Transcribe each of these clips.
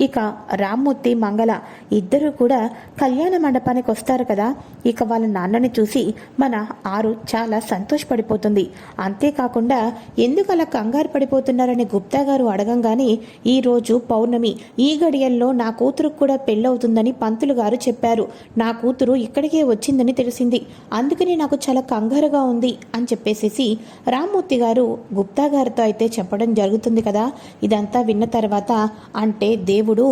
ఇక రామ్మూర్తి మంగళ ఇద్దరూ కూడా కళ్యాణ మండపానికి వస్తారు కదా. ఇక వాళ్ళ నాన్నని చూసి మన ఆరు చాలా సంతోషపడిపోతుంది. అంతేకాకుండా ఎందుకు అలా కంగారు పడిపోతున్నారని గుప్తా గారు అడగంగానే ఈ రోజు పౌర్ణమి. ఈ గడియల్లో నా కూతురుకు కూడా పెళ్ళవుతుందని పంతులు గారు చెప్పారు. నా కూతురు ఇక్కడికే వచ్చిందని తెలిసింది. అందుకనే నాకు చాలా కంగారుగా ఉంది అని చెప్పేసేసి రామ్మూర్తి గారు గుప్తా గారితో అయితే చెప్పడం జరుగుతుంది కదా. ఇదంతా విన్న తర్వాత అంటే దేవుడు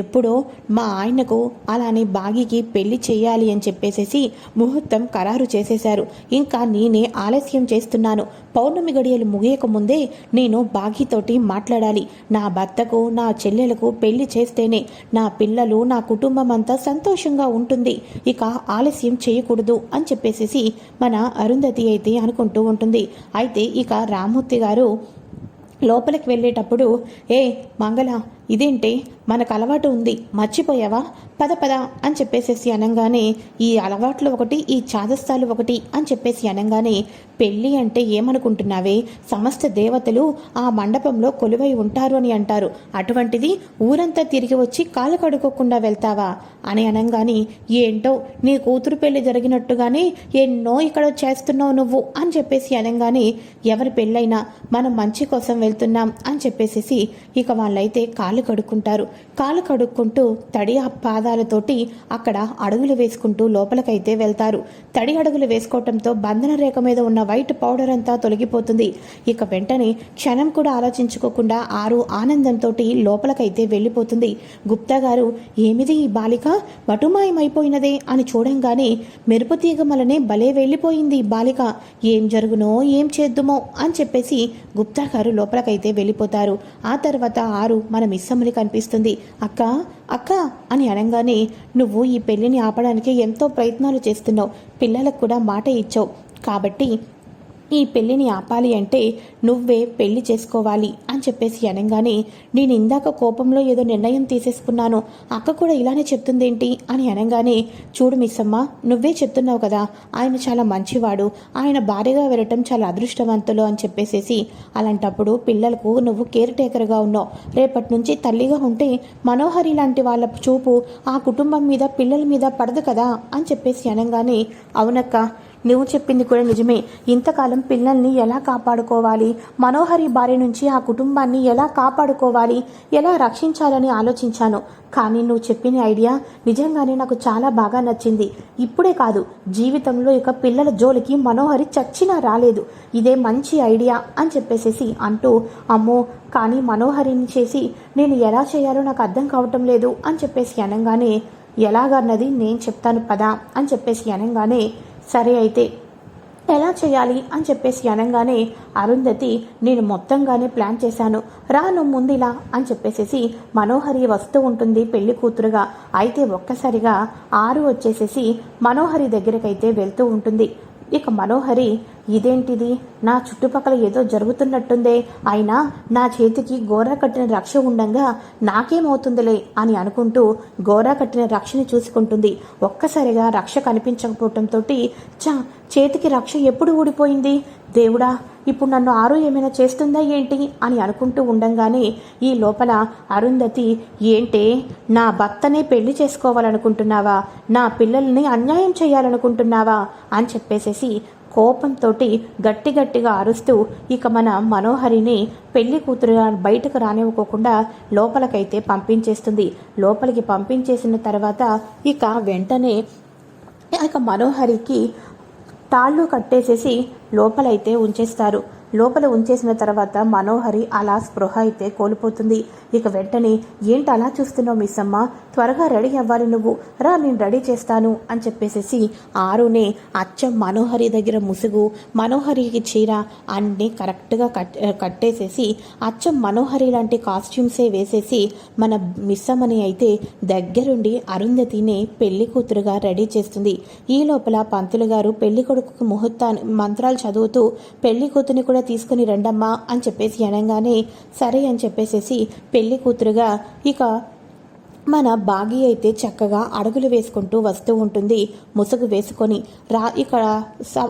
ఎప్పుడో మా ఆయనకు అలానే బాగికి పెళ్ళి చేయాలి అని చెప్పేసేసి ముహూర్తం ఖరారు చేసేశారు. ఇంకా నేనే ఆలస్యం చేస్తున్నాను. పౌర్ణమి గడియలు ముగియక ముందే నేను బాగితోటి మాట్లాడాలి. నా భర్తకు నా చెల్లెలకు పెళ్ళి చేస్తేనే నా పిల్లలు నా కుటుంబం అంతా సంతోషంగా ఉంటుంది. ఇక ఆలస్యం చేయకూడదు అని చెప్పేసేసి మన అరుంధతి అయితే అనుకుంటూ ఉంటుంది. అయితే ఇక రామ్మూర్తి గారు లోపలికి వెళ్ళేటప్పుడు ఏ మంగళ ఇదేంటి మనకు అలవాటు ఉంది మర్చిపోయావా? పద పద అని చెప్పేసేసి అనగానే ఈ అలవాట్లు ఒకటి ఈ చాదస్తాలు ఒకటి అని చెప్పేసి అనగానే పెళ్ళి అంటే ఏమనుకుంటున్నావే? సమస్త దేవతలు ఆ మండపంలో కొలువై ఉంటారు అని అంటారు. అటువంటిది ఊరంతా తిరిగి వచ్చి కాలు కడుక్కోకుండా వెళ్తావా? అని అనగానే ఏంటో నీ కూతురు పెళ్ళి జరిగినట్టుగానే ఎన్నో ఇక్కడ చేస్తున్నావు నువ్వు అని చెప్పేసి అనగానే ఎవరి పెళ్ళైనా మనం మంచి కోసం వెళ్తున్నాం అని చెప్పేసేసి ఇక వాళ్ళైతే కాలు కడుక్కుంటారు. కాలు కడుక్కుంటూ తడి ఆ పాదాలతోటి అక్కడ అడుగులు వేసుకుంటూ లోపలికైతే వెళ్తారు. తడి అడుగులు వేసుకోవటంతో బంధన రేఖ మీద ఉన్న వైట్ పౌడర్ అంతా తొలగిపోతుంది. ఇక వెంటనే క్షణం కూడా ఆలోచించుకోకుండా ఆరు ఆనందంతో లోపలికైతే వెళ్ళిపోతుంది. గుప్తా గారు ఏమిది ఈ బాలిక? వటుమాయమైపోయినదే అని చూడంగానే మెరుపు తీగ మలనే భలే వెళ్ళిపోయింది ఈ బాలిక. ఏం జరుగునో ఏం చేద్దుమో అని చెప్పేసి గుప్తా గారు లోపలికైతే వెళ్ళిపోతారు. ఆ తర్వాత ఆరు మన మిస్ మిస్సమ్మని కనిపిస్తుంది. అక్క అక్క అని అనగానే నువ్వు ఈ పెళ్ళిని ఆపడానికి ఎంతో ప్రయత్నాలు చేస్తున్నావు. పిల్లలకు కూడా మాట ఇచ్చావు. కాబట్టి ఈ పెళ్ళిని ఆపాలి అంటే నువ్వే పెళ్ళి చేసుకోవాలి అని చెప్పేసి అనగానే నేను ఇందాక కోపంలో ఏదో నిర్ణయం తీసేసుకున్నాను. అక్క కూడా ఇలానే చెప్తుందేంటి? అని అనగానే చూడు మిస్సమ్మ నువ్వే చెప్తున్నావు కదా ఆయన చాలా మంచివాడు. ఆయన భార్యగా వెళ్ళటం చాలా అదృష్టవంతులు అని చెప్పేసేసి అలాంటప్పుడు పిల్లలకు నువ్వు కేర్ టేకర్గా ఉన్నావు. రేపటి నుంచి తల్లిగా ఉంటే మనోహరి లాంటి వాళ్ళ చూపు ఆ కుటుంబం మీద పిల్లల మీద పడదు కదా అని చెప్పేసి అనగానే అవునక్క. నువ్వు చెప్పింది కూడా నిజమే. ఇంతకాలం పిల్లల్ని ఎలా కాపాడుకోవాలి? మనోహరి భార్య నుంచి ఆ కుటుంబాన్ని ఎలా కాపాడుకోవాలి? ఎలా రక్షించాలని ఆలోచించాను. కానీ నువ్వు చెప్పిన ఐడియా నిజంగానే నాకు చాలా బాగా నచ్చింది. ఇప్పుడే కాదు జీవితంలో ఇక పిల్లల జోలికి మనోహరి చచ్చినా రాలేదు. ఇదే మంచి ఐడియా అని చెప్పేసేసి అంటూ అమ్మో కానీ మనోహరిని చేసి నేను ఎలా చేయాలో నాకు అర్థం కావటం లేదు అని చెప్పేసి అనగానే ఎలాగన్నది నేను చెప్తాను పదా అని చెప్పేసి అనగానే సరే అయితే ఎలా చేయాలి అని చెప్పేసి అనగానే అరుంధతి నేను మొత్తంగానే ప్లాన్ చేశాను. రా నువ్వు ముందిలా అని చెప్పేసేసి మనోహరి వస్తూ ఉంటుంది పెళ్ళి కూతురుగా. అయితే ఒక్కసారిగా ఆరు వచ్చేసేసి మనోహరి దగ్గరకైతే వెళ్తూ ఉంటుంది. ఇక మనోహరి ఇదేంటిది? నా చుట్టుపక్కల ఏదో జరుగుతున్నట్టుందే. అయినా నా చేతికి గోరా కట్టిన రక్ష ఉండంగా నాకేమవుతుందిలే అని అనుకుంటూ గోరా కట్టిన రక్షని చూసుకుంటుంది. ఒక్కసారిగా రక్ష కనిపించకపోవటంతో చా చేతికి రక్ష ఎప్పుడు ఊడిపోయింది? దేవుడా ఇప్పుడు నన్ను ఆరు ఏమైనా చేస్తుందా ఏంటి అని అనుకుంటూ ఉండంగానే ఈ లోపల అరుంధతి ఏంటే నా భర్తనే పెళ్ళి చేసుకోవాలనుకుంటున్నావా? నా పిల్లల్ని అన్యాయం చేయాలనుకుంటున్నావా? అని చెప్పేసేసి కోపంతో గట్టి గట్టిగా అరుస్తూ ఇక మన మనోహరిని పెళ్ళి కూతురుగా బయటకు రానివ్వకోకుండా లోపలికైతే పంపించేస్తుంది. లోపలికి పంపించేసిన తర్వాత ఇక వెంటనే ఇక మనోహరికి తాళ్ళు కట్టేసేసి లోపలైతే ఉంచేస్తారు. లోపల ఉంచేసిన తర్వాత మనోహరి అలా స్పృహ అయితే కోల్పోతుంది. ఇక వెంటనే ఏంటి అలా చూస్తున్నావు మిస్ అమ్మ త్వరగా రెడీ అవ్వాలి నువ్వు. రా నేను రెడీ చేస్తాను అని చెప్పేసేసి ఆరునే అచ్చం మనోహరి దగ్గర ముసుగు మనోహరికి చీర అన్నీ కరెక్ట్గా కట్ కట్టేసేసి అచ్చం మనోహరి లాంటి కాస్ట్యూమ్సే వేసేసి మన మిస్ అమ్మని అయితే దగ్గరుండి అరుంధతిని పెళ్ళి కూతురుగా రెడీ చేస్తుంది. ఈ లోపల పంతులు గారు పెళ్ళి కొడుకు ముహూర్తాన్ని మంత్రాలు చదువుతూ పెళ్ళి కూతుని కూడా కూడా తీసుకుని రండమ్మా అని చెప్పేసి అనగానే సరే అని చెప్పేసేసి పెళ్ళి కూతురుగా ఇక మన బాగి అయితే చక్కగా అడుగులు వేసుకుంటూ వస్తూ ఉంటుంది. ముసుగు వేసుకొని రా ఇక్కడ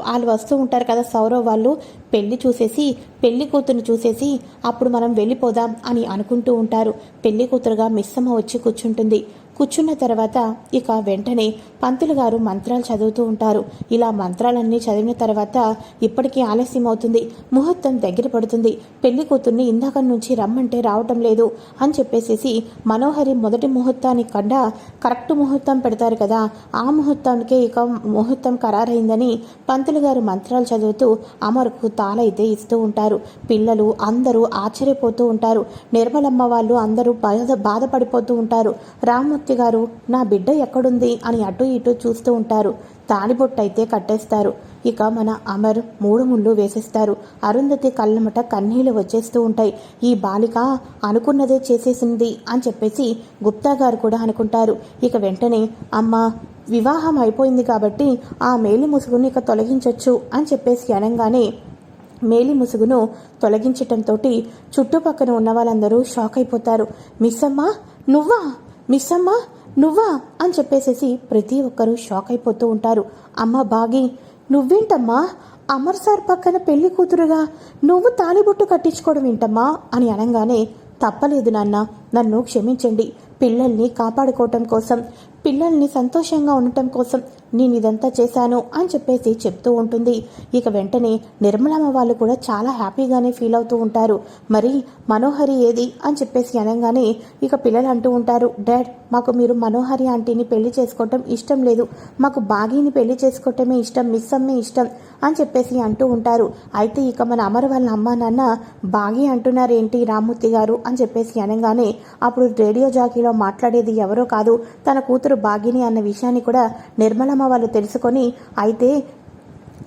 వాళ్ళు వస్తూ ఉంటారు కదా సౌరవ్ వాళ్ళు. పెళ్ళి చూసేసి పెళ్ళి కూతురుని చూసేసి అప్పుడు మనం వెళ్ళిపోదాం అని అనుకుంటూ ఉంటారు. పెళ్ళి కూతురుగా మిస్సమ్మ వచ్చి కూర్చుంటుంది. కూర్చున్న తర్వాత ఇక వెంటనే పంతులు గారు మంత్రాలు చదువుతూ ఉంటారు. ఇలా మంత్రాలన్నీ చదివిన తర్వాత ఇప్పటికీ ఆలస్యం అవుతుంది. ముహూర్తం దగ్గర పడుతుంది. పెళ్ళి కూతుర్ని ఇందాక నుంచి రమ్మంటే రావటం లేదు అని చెప్పేసేసి మనోహరి మొదటి ముహూర్తానికి కన్నా కరెక్ట్ ముహూర్తం పెడతారు కదా ఆ ముహూర్తానికే ఇక ముహూర్తం ఖరారైందని పంతులు గారు మంత్రాలు చదువుతూ అమరుకు తాళైతే ఇస్తూ ఉంటారు. పిల్లలు అందరూ ఆశ్చర్యపోతూ ఉంటారు. నిర్మలమ్మ వాళ్ళు అందరూ బాధ బాధపడిపోతూ ఉంటారు. రామ్మూర్తి గారు నా బిడ్డ ఎక్కడుంది? అని అటు ఇటు చూస్తూ ఉంటారు. తాడిబొట్టయితే కట్టేస్తారు. ఇక మన అమర్ మూడు ముళ్ళు వేసేస్తారు. అరుంధతి కళ్ళమట కన్నీళ్ళు వచ్చేస్తూ ఉంటాయి. ఈ బాలిక అనుకున్నదే చేసేసింది అని చెప్పేసి గుప్తా గారు కూడా అనుకుంటారు. ఇక వెంటనే అమ్మ వివాహం అయిపోయింది కాబట్టి ఆ మేలి ముసుగుని ఇక తొలగించవచ్చు అని చెప్పేసి అనగానే మేలి ముసుగును తొలగించటంతో చుట్టుపక్కన ఉన్న వాళ్ళందరూ షాక్ అయిపోతారు. మిస్ అమ్మా నువ్వా? మిస్ అమ్మా నువ్వా? అని చెప్పేసేసి ప్రతి ఒక్కరూ షాక్ అయిపోతూ ఉంటారు. అమ్మ బాగి నువ్వేంటమ్మా? అమర్ సార్ పక్కన పెళ్ళి కూతురుగా నువ్వు తాలిబొట్టు కట్టించుకోవడం ఏంటమ్మా? అని అనగానే తప్పలేదు నాన్న నన్ను క్షమించండి. పిల్లల్ని కాపాడుకోవటం కోసం పిల్లల్ని సంతోషంగా ఉండటం కోసం నేను ఇదంతా చేశాను అని చెప్పేసి చెప్తూ ఉంటుంది. ఇక వెంటనే నిర్మలమ్మ వాళ్ళు కూడా చాలా హ్యాపీగానే ఫీల్ అవుతూ ఉంటారు. మరి మనోహరి ఏది అని చెప్పేసి అనగానే ఇక పిల్లలు అంటూ ఉంటారు డాడ్ మాకు మీరు మనోహరి ఆంటీని పెళ్ళి చేసుకోవటం ఇష్టం లేదు. మాకు బాగీని పెళ్ళి చేసుకోవటమే ఇష్టం మిస్ అమ్మే ఇష్టం అని చెప్పేసి అంటూ ఉంటారు. అయితే ఇక మన అమర వాళ్ళ అమ్మ నాన్న బాగి అంటున్నారేంటి రామ్మూర్తి గారు అని చెప్పేసి అనగానే అప్పుడు రేడియో జాకీలో మాట్లాడేది ఎవరో కాదు తన కూతురు భాగిని అన్న విషయాన్ని కూడా నిర్మలమ్మ వాళ్ళు తెలుసుకొని అయితే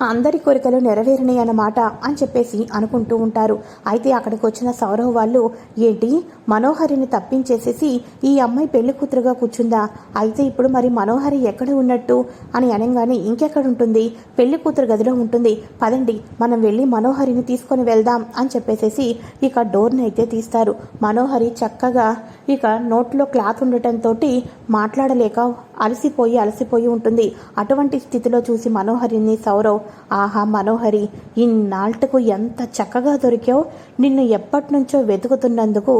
అందరి కోరికలు నెరవేరినాయి అన్నమాట అని చెప్పేసి అనుకుంటూ ఉంటారు. అయితే అక్కడికి వచ్చిన సౌరవ్ వాళ్ళు ఏంటి? మనోహరిని తప్పించేసేసి ఈ అమ్మాయి పెళ్ళి కూతురుగా కూర్చుందా? అయితే ఇప్పుడు మరి మనోహరి ఎక్కడ ఉన్నట్టు? అని అనగానే ఇంకెక్కడ ఉంటుంది? పెళ్ళి కూతురు గదిలో ఉంటుంది. పదండి మనం వెళ్ళి మనోహరిని తీసుకొని వెళ్దాం అని చెప్పేసేసి ఇక డోర్ని అయితే తీస్తారు. మనోహరి చక్కగా ఇక నోట్లో క్లాత్ ఉండటంతో మాట్లాడలేక అలసిపోయి అలసిపోయి ఉంటుంది. అటువంటి స్థితిలో చూసి మనోహరిని సౌరవ్ ఆహా మనోహరి ఇన్నాళ్టకు ఎంత చక్కగా దొరికావు. నిన్ను ఎప్పటి నుంచో వెతుకుతున్నందుకు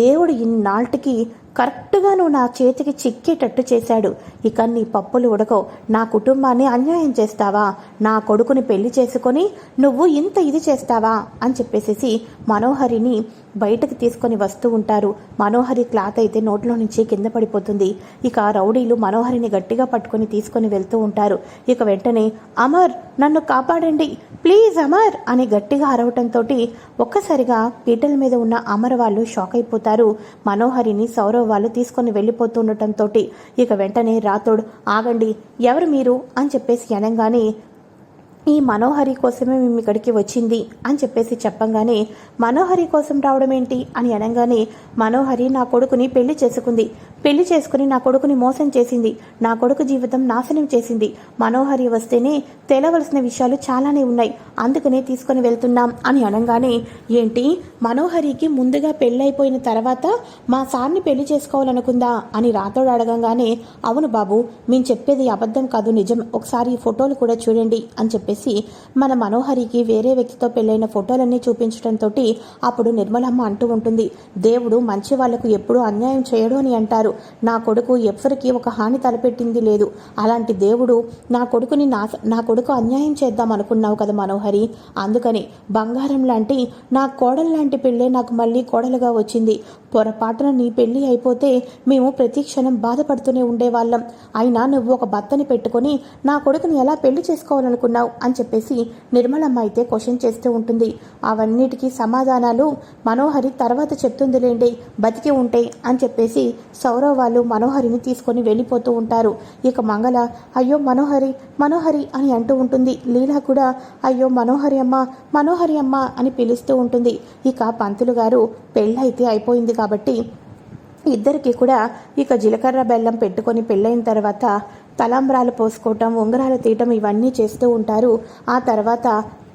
దేవుడు ఇన్నాళ్టికి కరెక్ట్గా నువ్వు నా చేతికి చిక్కేటట్టు చేశాడు. ఇక నీ పప్పులు ఉడకవు నా కుటుంబాన్ని అన్యాయం చేస్తావా? నా కొడుకుని పెళ్ళి చేసుకొని నువ్వు ఇంత ఇది చేస్తావా? అని చెప్పేసేసి మనోహరిని బయటకు తీసుకొని వస్తూ ఉంటారు. మనోహరి క్లాత్ అయితే నోట్లో నుంచి కింద పడిపోతుంది. ఇక రౌడీలు మనోహరిని గట్టిగా పట్టుకొని తీసుకొని వెళ్తూ ఉంటారు. ఇక వెంటనే అమర్ నన్ను కాపాడండి. ప్లీజ్ అమర్! అని గట్టిగా అరవటంతో ఒక్కసారిగా పీటల మీద ఉన్న అమర్ వాళ్ళు షాక్ అయిపోతారు. మనోహరిని సౌరవ్ వాళ్ళు తీసుకొని వెళ్ళిపోతుండటంతో ఇక వెంటనే రాతోడు ఆగండి ఎవరు మీరు? అని చెప్పేసి అనగానే ఈ మనోహరి కోసమే మేము ఇక్కడికి వచ్చింది అని చెప్పేసి చెప్పంగానే మనోహరి కోసం రావడం ఏంటి అని అనగానే మనోహరి నా కొడుకుని పెళ్ళి చేసుకుంది. పెళ్ళి చేసుకుని నా కొడుకుని మోసం చేసింది. నా కొడుకు జీవితం నాశనం చేసింది. మనోహరి వస్తేనే తెలవలసిన విషయాలు చాలానే ఉన్నాయి. అందుకనే తీసుకొని వెళ్తున్నాం. అని అనగానే ఏంటి? మనోహరికి ముందుగా పెళ్ళైపోయిన తర్వాత మా సార్ని పెళ్ళి చేసుకోవాలనుకుందా? అని రాతోడు అడగంగానే అవును బాబు మేము చెప్పేది అబద్ధం కాదు నిజం. ఒకసారి ఈ ఫోటోలు కూడా చూడండి అని చెప్పేసి మన మనోహరికి వేరే వ్యక్తితో పెళ్ళైన ఫోటోలన్నీ చూపించడంతో అప్పుడు నిర్మలమ్మ అంటూ ఉంటుంది దేవుడు మంచి వాళ్ళకు ఎప్పుడూ అన్యాయం చేయడు అని అంటారు. నా కొడుకు ఎవ్వరికి ఒక హాని తలపెట్టింది లేదు. అలాంటి దేవుడు నా కొడుకుని నా నా కొడుకు అన్యాయం చేద్దాం అనుకున్నావు కదా మనోహరి. అందుకని బంగారం లాంటి నా కోడలు లాంటి పెళ్ళే నాకు మళ్ళీ కోడలుగా వచ్చింది. పొరపాటున నీ పెళ్ళి అయిపోతే మేము ప్రతి క్షణం బాధపడుతూనే ఉండేవాళ్ళం. అయినా నువ్వు ఒక భర్తని పెట్టుకొని నా కొడుకుని ఎలా పెళ్ళి చేసుకోవాలనుకున్నావు అని చెప్పేసి నిర్మలమ్మ అయితే క్వశ్చన్ చేస్తూ ఉంటుంది. అవన్నిటికీ సమాధానాలు మనోహరి తర్వాత చెప్తుందిలేండి. బతికి ఉంటే అని చెప్పేసి సౌరవ్ వాళ్ళు మనోహరిని తీసుకొని వెళ్ళిపోతూ ఉంటారు. ఇక మంగళ అయ్యో మనోహరి మనోహరి అని అంటూ ఉంటుంది. లీలా కూడా అయ్యో మనోహరి అమ్మ మనోహరి అమ్మ అని పిలుస్తూ ఉంటుంది. ఇక పంతులు గారు పెళ్ళైతే అయిపోయింది కాబట్టి ఇద్దరికి కూడా ఇక జీలకర్ర బెల్లం పెట్టుకొని పెళ్ళైన తర్వాత తలంబ్రాలు పోసుకోవటం ఉంగరాలు తీయటం ఇవన్నీ చేస్తూ ఉంటారు. ఆ తర్వాత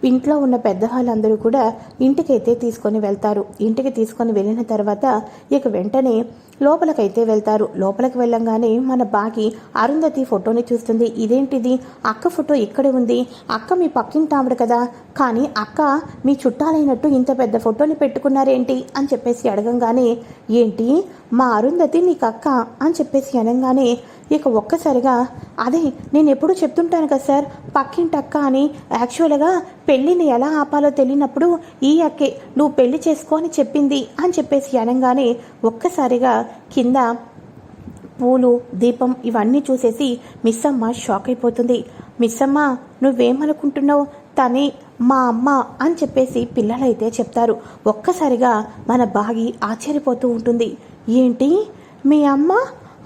ఇంట్లో ఉన్న పెద్దవాళ్ళందరూ కూడా ఇంటికైతే తీసుకొని వెళ్తారు. ఇంటికి తీసుకొని వెళ్ళిన తర్వాత ఇక వెంటనే లోపలకైతే వెళ్తారు. లోపలికి వెళ్ళంగానే మన బాగి అరుంధతి ఫోటోని చూస్తుంది. ఇదేంటిది? అక్క ఫోటో ఇక్కడే ఉంది. అక్క మీ పక్కింటి ఆవిడ కదా. కానీ అక్క మీ చుట్టాలైనట్టు ఇంత పెద్ద ఫోటోని పెట్టుకున్నారేంటి? అని చెప్పేసి అడగంగానే ఏంటి? మా అరుంధతి నీకు అక్క? అని చెప్పేసి అనగానే ఇక ఒక్కసారిగా అదే నేను ఎప్పుడూ చెప్తుంటాను కదా సార్ పక్కింటి అక్క అని యాక్చువల్గా పెళ్ళిని ఎలా ఆపాలో తెలియనప్పుడు ఈ అక్కే నువ్వు పెళ్ళి చేసుకో అని చెప్పింది. అని చెప్పేసి అనగానే ఒక్కసారిగా కింద పూలు దీపం ఇవన్నీ చూసేసి మిస్సమ్మ షాక్ అయిపోతుంది. మిస్సమ్మ నువ్వేమనుకుంటున్నావు? తనే మా అమ్మ అని చెప్పేసి పిల్లలైతే చెప్తారు. ఒక్కసారిగా మన బాగి ఆశ్చర్యపోతూ ఉంటుంది. ఏంటి? మీ అమ్మ?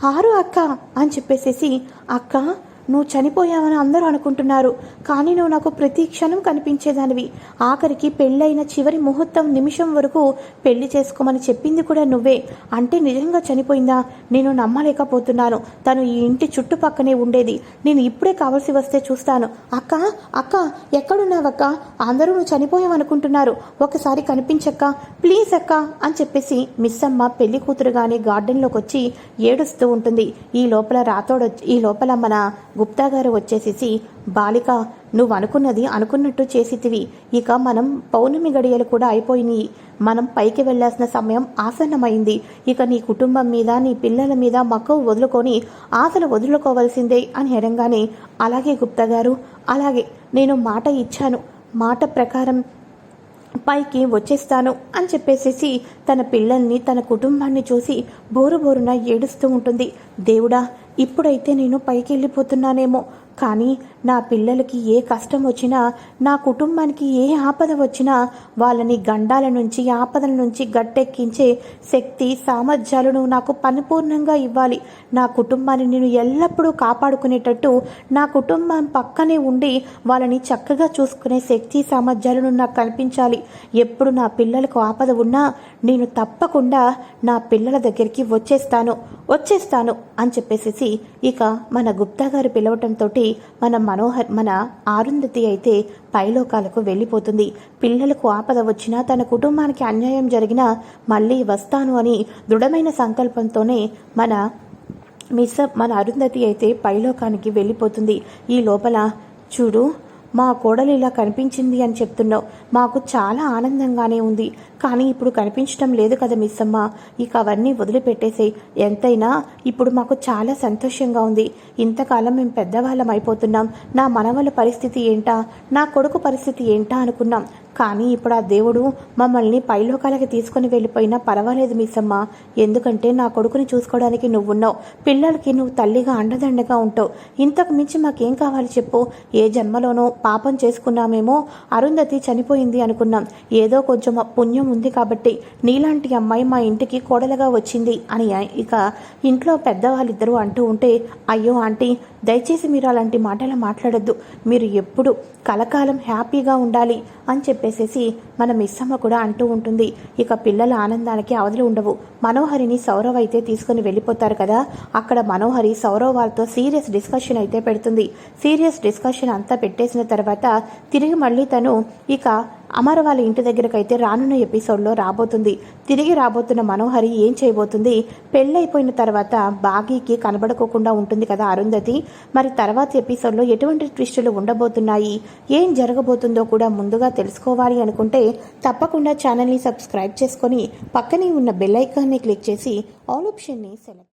ఆరు అక్క అని చెప్పేసేసి అక్క నువ్వు చనిపోయావని అందరూ అనుకుంటున్నారు. కానీ నువ్వు నాకు ప్రతి క్షణం కనిపించేదానివి. ఆఖరికి పెళ్ళైన చివరి ముహూర్తం నిమిషం వరకు పెళ్ళి చేసుకోమని చెప్పింది కూడా నువ్వే. అంటే నిజంగా చనిపోయిందా? నేను నమ్మలేకపోతున్నాను. తను ఈ ఇంటి చుట్టుపక్కనే ఉండేది. నేను ఇప్పుడే కావలసి వస్తే చూస్తాను. అక్క అక్క ఎక్కడున్నావక్క? అందరూ నువ్వు చనిపోయావనుకుంటున్నారు. ఒకసారి కనిపించక్క? ప్లీజ్ అక్క అని చెప్పేసి మిస్ అమ్మ పెళ్ళి కూతురుగానే గార్డెన్లోకి వచ్చి ఏడుస్తూ ఉంటుంది. ఈ లోపల రాతోడొచ్చి ఈ లోపల మన గుప్తా గారు వచ్చేసేసి బాలిక నువ్వు అనుకున్నది అనుకున్నట్టు చేసితివి. ఇక మనం పౌర్ణమి గడియలు కూడా అయిపోయినాయి. మనం పైకి వెళ్ళాల్సిన సమయం ఆసన్నమైంది. ఇక నీ కుటుంబం మీద నీ పిల్లల మీద మక్కువ వదులుకొని ఆశలు వదులుకోవాల్సిందే అని ఎడంగానే అలాగే గుప్తా గారు అలాగే నేను మాట ఇచ్చాను. మాట ప్రకారం పైకి వచ్చేస్తాను అని చెప్పేసేసి తన పిల్లల్ని తన కుటుంబాన్ని చూసి బోరు బోరున ఏడుస్తూ ఉంటుంది. దేవుడా ఇప్పుడైతే నేను పైకి వెళ్ళిపోతున్నానేమో కానీ నా పిల్లలకి ఏ కష్టం వచ్చినా నా కుటుంబానికి ఏ ఆపద వచ్చినా వాళ్ళని గండాల నుంచి ఆపదల నుంచి గట్టెక్కించే శక్తి సామర్థ్యాలను నాకు పరిపూర్ణంగా ఇవ్వాలి. నా కుటుంబాన్ని నేను ఎల్లప్పుడూ కాపాడుకునేటట్టు నా కుటుంబం పక్కనే ఉండి వాళ్ళని చక్కగా చూసుకునే శక్తి సామర్థ్యాలను నాకు కనిపించాలి ఎప్పుడు నా పిల్లలకు ఆపద ఉన్నా నేను తప్పకుండా నా పిల్లల దగ్గరికి వచ్చేస్తాను వచ్చేస్తాను అని చెప్పేసి ఇక మన గుప్తా గారు పిలవటంతో మన మనోహర్ మన ఆరుంధతి అయితే పైలోకాలకు వెళ్ళిపోతుంది. పిల్లలకు ఆపద వచ్చినా తన కుటుంబానికి అన్యాయం జరిగినా మళ్ళీ వస్తాను అని దృఢమైన సంకల్పంతోనే మన మిస్ మన అరుంధతి అయితే పైలోకానికి వెళ్ళిపోతుంది. ఈ లోపల చూడు మా కోడలు ఇలా కనిపించింది అని చెప్తున్నావు. మాకు చాలా ఆనందంగానే ఉంది. కానీ ఇప్పుడు కనిపించడం లేదు కదా మిస్ అమ్మ ఇక అవన్నీ వదిలిపెట్టేసాయి. ఎంతైనా ఇప్పుడు మాకు చాలా సంతోషంగా ఉంది. ఇంతకాలం మేము పెద్దవాళ్ళం అయిపోతున్నాం. నా మనవల పరిస్థితి ఏంటా? నా కొడుకు పరిస్థితి ఏంటా అనుకున్నాం. కానీ ఇప్పుడు ఆ దేవుడు మమ్మల్ని పైలోకాలకి తీసుకుని వెళ్ళిపోయినా పర్వాలేదు మీసమ్మ ఎందుకంటే నా కొడుకుని చూసుకోవడానికి నువ్వున్నావు. పిల్లలకి నువ్వు తల్లిగా అండదండగా ఉంటావు. ఇంతకు మించి మాకేం కావాలి చెప్పు. ఏ జన్మలోనో పాపం చేసుకున్నామేమో అరుంధతి చనిపోయింది అనుకున్నాం. ఏదో కొంచెం పుణ్యం ఉంది కాబట్టి నీలాంటి అమ్మాయి మా ఇంటికి కోడలుగా వచ్చింది అని ఇక ఇంట్లో పెద్దవాళ్ళిద్దరూ అంటూ ఉంటే అయ్యో ఆంటీ దయచేసి మీరు అలాంటి మాటలు మాట్లాడొద్దు. మీరు ఎప్పుడు కలకాలం హ్యాపీగా ఉండాలి అని చెప్పేసేసి మన మిస్సమ్మ కూడా అంటూ ఉంటుంది. ఇక పిల్లల ఆనందానికి అవధులు ఉండవు. మనోహరిని సౌరవ్ అయితే తీసుకుని వెళ్ళిపోతారు కదా. అక్కడ మనోహరి సౌరవ్ వాళ్ళతో సీరియస్ డిస్కషన్ అయితే పెడుతుంది. సీరియస్ డిస్కషన్ అంతా పెట్టేసిన తర్వాత తిరిగి మళ్ళీ తను ఇక అమర వాళ్ళ ఇంటి దగ్గరకు అయితే రానున్న ఎపిసోడ్లో రాబోతుంది. తిరిగి రాబోతున్న మనోహరి ఏం చేయబోతుంది? పెళ్ళైపోయిన తర్వాత బాగీకి కనబడుకోకుండా ఉంటుంది కదా అరుంధతి. మరి తర్వాత ఎపిసోడ్లో ఎటువంటి ట్విస్టులు ఉండబోతున్నాయి? ఏం జరగబోతుందో కూడా ముందుగా తెలుసుకోవాలి అనుకుంటే తప్పకుండా ఛానల్ని సబ్స్క్రైబ్ చేసుకొని పక్కనే ఉన్న బెల్ ఐకాన్ని క్లిక్ చేసి ఆల్ ఆప్షన్ని సెలెక్ట్